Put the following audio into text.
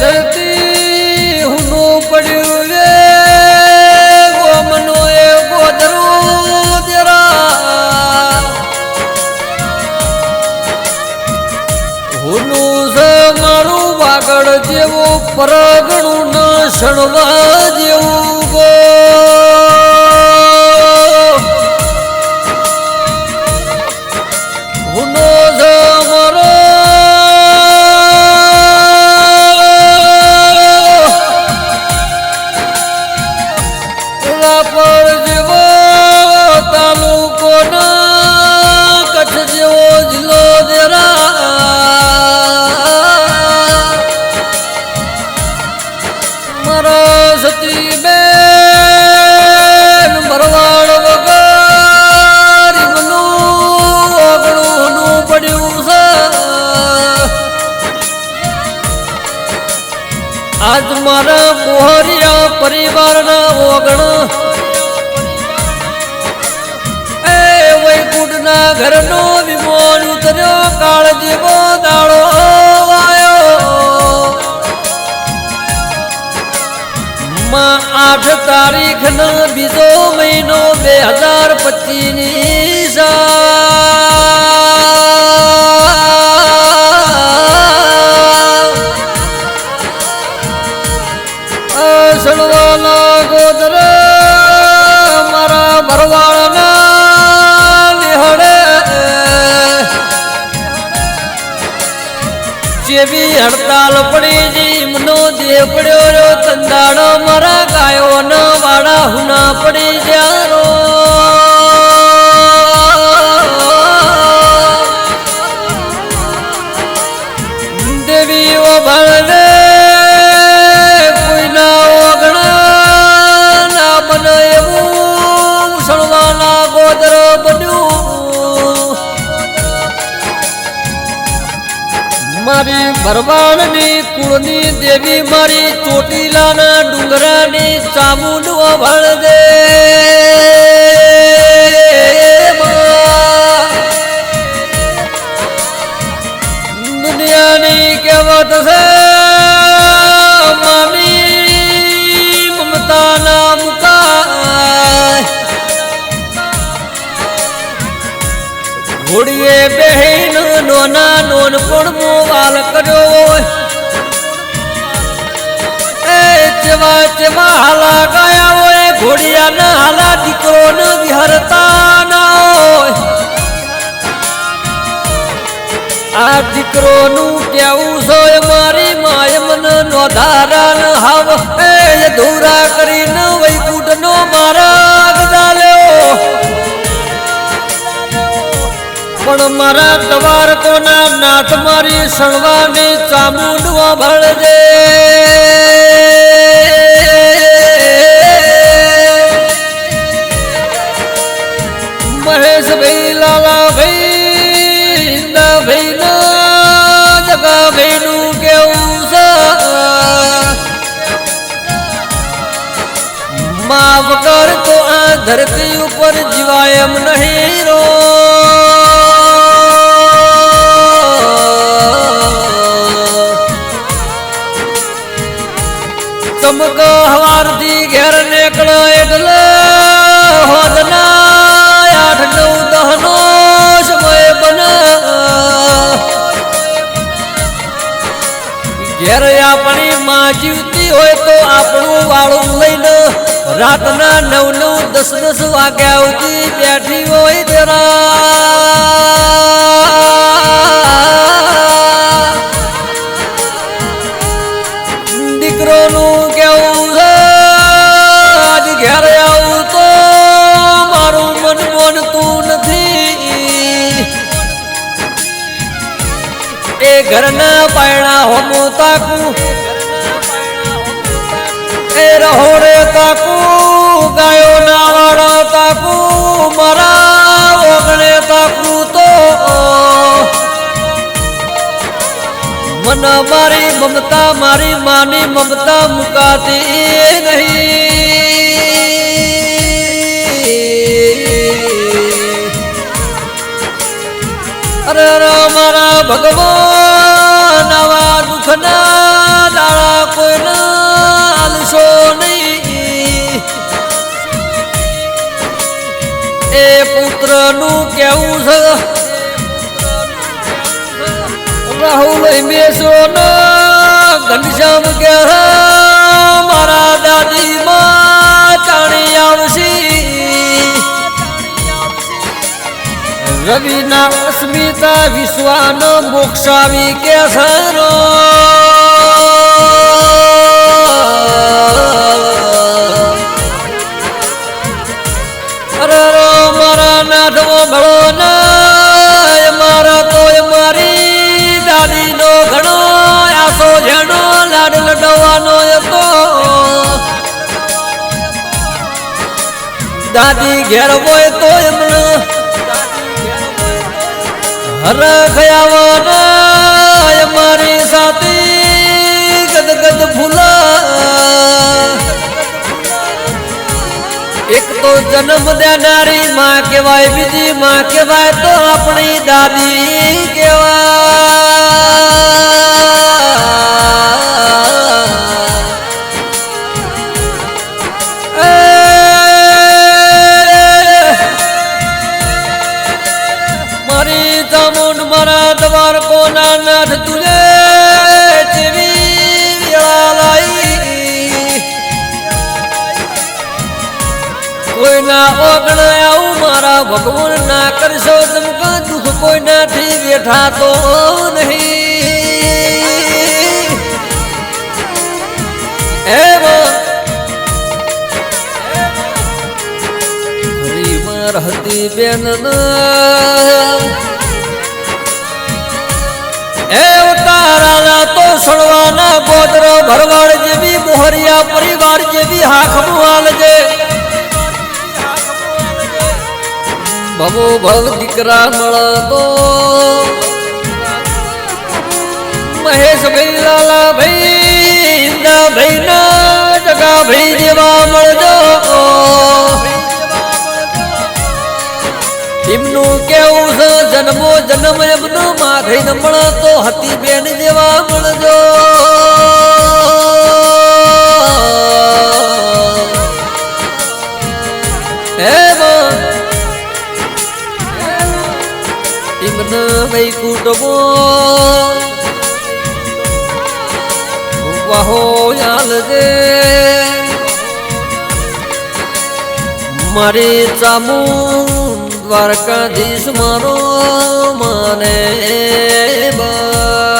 ધરતી હુનું પડ્યું રે. ગોમનો એ ગોદરું હુનું છે મારું વાગડ જેવું પરગણું ન શણવા જેવું ગો. મારા સતી બેન ભરવાડ વગર મનું પડ્યું આજ મારા મોહરિયા પરિવારના ઓગણ. એ વૈકુંઠના ઘરનો વિમોન ઉતર્યો કાળ જેવો દાડો. આઠ તારીખ નો બીજો મહિનો બે હજાર પચીસની સણવાના ગોદર મારા ભરવાળના નિહળે. જેવી હડતાલ પડી જી, મનો દેહ પડ્યો તંદાડો મારા હુના પડી મારી ભરવાડની કુળની દેવી મારી ચોટીલાના ડુંગરાની ચામુંડ ભળ દે. દુનિયાની કહેવત છે બહેન નોના પણ મોવાલ કર્યો ચેવા ચેવા હાલા ગયા હોય, ઘોડિયાના હાલા દીકરો ન વિહરતા ના હોય. આ દીકરોનું કેવું છે મારી માય મન નો મારા તવાર કોના નાથ મારી સણવાની ચામુંડવા ભળજે મહેશ ભાઈ લાલા ભાઈ ના ભાઈ નું કેવું છે? માફ કર તો આ ધરતી ઉપર જીવાય એમ નહીં જીવતી હોય તો આપણું વાળું લઈને રાતના નવ નવ દસ દસ વાગ્યા સુધી બેઠી હોય જરા. દીકરોનું કેવું છે? ઘેર આવું તો મારું નથી. એ ઘરના પાયણા હોમું તાકું એ રહોડે તાકું, ગાયો ના વાળા તાકુ, મારા ઓગણે તાકુ તો. મન મારી મમતા, મારી માની મમતા મુકાતી નહીં અરે મારા ભગવાન, આવા દુઃખના કેવું છે? રાહુલ બેસો ને, ઘનશ્યામ કે મારા દાદી માં ચાણી આવશે. રવિના અસ્મિતા વિશ્વાનો મોક્ષાવી કે સરો દાદી ઘેર હોય તો એમને હર ખયાવાના મારી સાથે ગદગદ ફૂલા એક તો જન્મ દેનારી માં કહેવાય, બીજી માં કહેવાય તો આપણી દાદી કહેવાય. મારી ચામુંડ મારા દ્વાર કોના નાથ તુલે જેવી વેળા લાઈ કોઈના ઓગણ આવું મારા ભગવાન ના કરશો તમકા દુઃખ કોઈનાથી બેઠા તો નહીં. હરીમાં રહતી બેન એ ઉતારાના તો સળવાના ગોદર ભરવાડ જેવી, મોહરિયા પરિવાર જેવી હાખ મુહાલજે. ભવો ભવ દીકરા મળતો. મહેશ ભાઈ લાલા ભાઈ ઇન્દા ભાઈ ના જગા ભાઈ જેવા મળજો. જન્મો જન્મ એમનો માથે ન મળતો હતી બેન જેવા મળજો. વૈકુટમો વાહો યાલજે મારી ચામુ દ્વારકાધીશ મારો માને બા